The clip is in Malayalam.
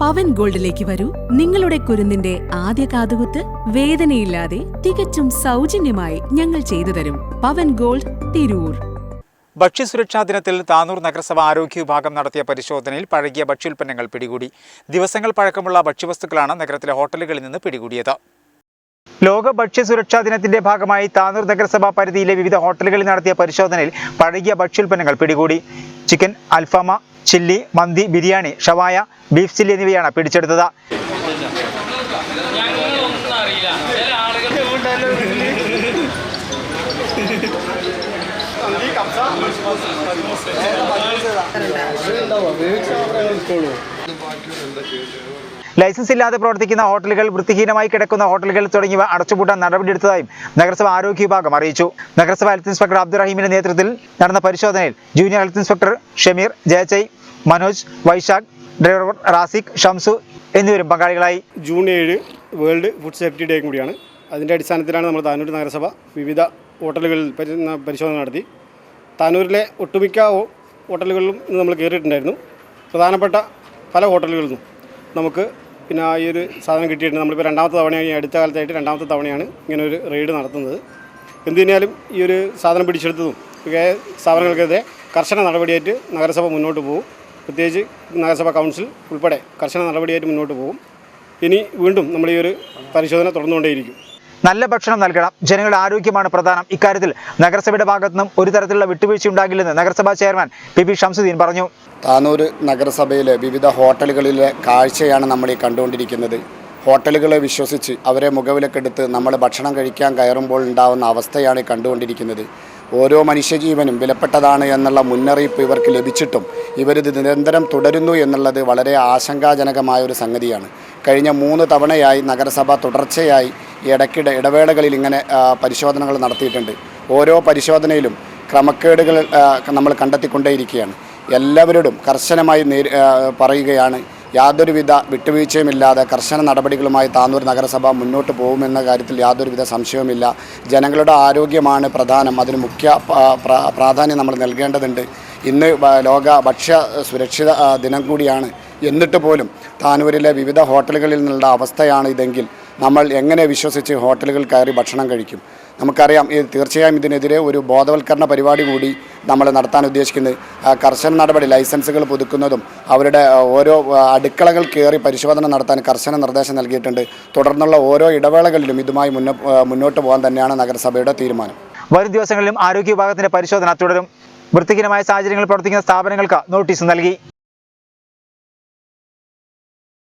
പവൻ ഗോൾഡിലേക്ക് വരൂ. നിങ്ങളുടെ കുരുന്നിന്റെ ആദ്യ കാതുകുത്ത് വേദനയില്ലാതെ തികച്ചും സൗജന്യമായി ഞങ്ങൾ ചെയ്തു തരും. പവൻ ഗോൾഡ് തിരൂർ. ഭക്ഷ്യസുരക്ഷാ ദിനത്തിൽ താനൂർ നഗരസഭ ആരോഗ്യ വിഭാഗം നടത്തിയ പരിശോധനയിൽ പഴകിയ ഭക്ഷ്യോൽപ്പന്നങ്ങൾ പിടികൂടി. ദിവസങ്ങൾ പഴക്കമുള്ള ഭക്ഷ്യവസ്തുക്കളാണ് നഗരത്തിലെ ഹോട്ടലുകളിൽ നിന്ന് പിടികൂടിയത്. ലോക ഭക്ഷ്യ സുരക്ഷാ ദിനത്തിന്റെ ഭാഗമായി താനൂർ നഗരസഭ പരിധിയിലെ വിവിധ ഹോട്ടലുകളിൽ നടത്തിയ പരിശോധനയിൽ പഴകിയ ഭക്ഷ്യോൽപ്പന്നങ്ങൾ പിടികൂടി. Chicken alfaham chilli mandi biryani shawaya beef chilli എന്നിവയാണ് പിടിച്ചെടുത്തത്. ലൈസൻസ് ഇല്ലാതെ പ്രവർത്തിക്കുന്ന ഹോട്ടലുകൾ വൃത്തിഹീനമായി കിടക്കുന്ന ഹോട്ടലുകൾ തുടങ്ങിയവ അടച്ചുപൂട്ടാൻ നടപടിയെടുത്തതായും നഗരസഭ ആരോഗ്യ വിഭാഗം അറിയിച്ചു. നഗരസഭ ഹെൽത്ത് ഇൻസ്പെക്ടർ അബ്ദുറഹീമിന്റെ നേതൃത്വത്തിൽ നടന്ന പരിശോധനയിൽ ജൂനിയർ ഹെൽത്ത് ഇൻസ്പെക്ടർ ഷമീർ ജയചൈ മനോജ് വൈശാഖ് ഡ്രൈവർ റാസിഖ് ഷംസു എന്നിവരും പങ്കാളികളായി. ജൂൺ ഏഴ് വേൾഡ് ഫുഡ് സേഫ്റ്റി ഡേ കൂടിയാണ്. അതിന്റെ അടിസ്ഥാനത്തിലാണ് നമ്മൾ താനൂർ നഗരസഭ വിവിധ ഹോട്ടലുകളിൽ പരി- പരിശോധന നടത്തി. താനൂരിലെ ഒട്ടുമിക്ക ഹോട്ടലുകളിലും നമ്മൾ കയറിയിട്ടുണ്ടായിരുന്നു. പ്രധാനപ്പെട്ട പല നിന്നും നമുക്ക് പിന്നെ ഈ ഒരു സാധനം കിട്ടിയിട്ടുണ്ട്. നമ്മളിപ്പോൾ രണ്ടാമത്തെ തവണയാണ് അടുത്ത കാലത്തായിട്ട് രണ്ടാമത്തെ തവണയാണ് ഇങ്ങനെ ഒരു റെയ്ഡ് നടത്തുന്നത്. എന്തിനാലും ഈ ഒരു സാധനം പിടിച്ചെടുത്തതും സ്ഥാപനങ്ങൾക്കെതിരെ കർശന നടപടിയായിട്ട് നഗരസഭ മുന്നോട്ട് പോകും. പ്രത്യേകിച്ച് നഗരസഭ കൗൺസിൽ ഉൾപ്പെടെ കർശന നടപടിയായിട്ട് മുന്നോട്ട് പോകും. ഇനി വീണ്ടും നമ്മൾ ഈ ഒരു പരിശോധന തുടർന്നുകൊണ്ടേയിരിക്കും. നല്ല ഭക്ഷണം നൽകണം. ജനങ്ങളുടെ ആരോഗ്യമാണ് പ്രധാനം. ഇക്കാര്യത്തിൽ നഗരസഭയുടെ ഭാഗത്തു നിന്നും ഒരു തരത്തിലുള്ള വിട്ടുവീഴ്ച ഉണ്ടാകില്ലെന്ന് നഗരസഭാ ചെയർമാൻ പി പി ഷംസുദ്ദീൻ പറഞ്ഞു. താനൂർ നഗരസഭയിലെ വിവിധ ഹോട്ടലുകളിലെ കാഴ്ചയാണ് നമ്മൾ ഈ കണ്ടുകൊണ്ടിരിക്കുന്നത്. ഹോട്ടലുകളെ വിശ്വസിച്ച് അവരെ മുഖവിലക്കെടുത്ത് നമ്മൾ ഭക്ഷണം കഴിക്കാൻ കയറുമ്പോൾ ഉണ്ടാവുന്ന അവസ്ഥയാണ് കണ്ടുകൊണ്ടിരിക്കുന്നത്. ഓരോ മനുഷ്യജീവനും വിലപ്പെട്ടതാണ് എന്നുള്ള മുന്നറിയിപ്പ് ഇവർക്ക് ലഭിച്ചിട്ടും ഇവരിത് നിരന്തരം തുടരുന്നു എന്നുള്ളത് വളരെ ആശങ്കാജനകമായ ഒരു സംഗതിയാണ്. കഴിഞ്ഞ മൂന്ന് തവണയായി നഗരസഭ തുടർച്ചയായി ഇടയ്ക്കിടെ ഇടവേളകളിൽ ഇങ്ങനെ പരിശോധനകൾ നടത്തിയിട്ടുണ്ട്. ഓരോ പരിശോധനയിലും ക്രമക്കേടുകൾ നമ്മൾ കണ്ടെത്തിക്കൊണ്ടേയിരിക്കുകയാണ്. എല്ലാവരോടും കർശനമായി നേരി പറയുകയാണ്. യാതൊരുവിധ വിട്ടുവീഴ്ചയുമില്ലാതെ കർശന നടപടികളുമായി താന്നൂർ നഗരസഭ മുന്നോട്ട് പോകുമെന്ന കാര്യത്തിൽ യാതൊരുവിധ സംശയവുമില്ല. ജനങ്ങളുടെ ആരോഗ്യമാണ് പ്രധാനം. അതിന് മുഖ്യ പ്രാധാന്യം നമ്മൾ നൽകേണ്ടതുണ്ട്. ഇന്ന് ലോക ഭക്ഷ്യ സുരക്ഷിത ദിനം കൂടിയാണ്. എന്നിട്ട് പോലും താനൂരിലെ വിവിധ ഹോട്ടലുകളിൽ നിന്നുള്ള അവസ്ഥയാണ് ഇതെങ്കിൽ നമ്മൾ എങ്ങനെ വിശ്വസിച്ച് ഹോട്ടലുകൾ കയറി ഭക്ഷണം കഴിക്കും. നമുക്കറിയാം ഇത് തീർച്ചയായും ഇതിനെതിരെ ഒരു ബോധവൽക്കരണ പരിപാടി കൂടി നമ്മൾ നടത്താൻ ഉദ്ദേശിക്കുന്നത്. കർശന നടപടി ലൈസൻസുകൾ പുതുക്കുന്നതും അവരുടെ ഓരോ അടുക്കളകൾ കയറി പരിശോധന നടത്താൻ കർശന നിർദ്ദേശം നൽകിയിട്ടുണ്ട്. തുടർന്നുള്ള ഓരോ ഇടവേളകളിലും ഇതുമായി മുന്നോട്ട് പോകാൻ തന്നെയാണ് നഗരസഭയുടെ തീരുമാനം. വരും ദിവസങ്ങളിലും ആരോഗ്യ വിഭാഗത്തിന്റെ പരിശോധന തുടരും. വൃത്തിഹീനമായ സാഹചര്യങ്ങളിൽ പ്രവർത്തിക്കുന്ന സ്ഥാപനങ്ങൾക്ക് നോട്ടീസ് നൽകി.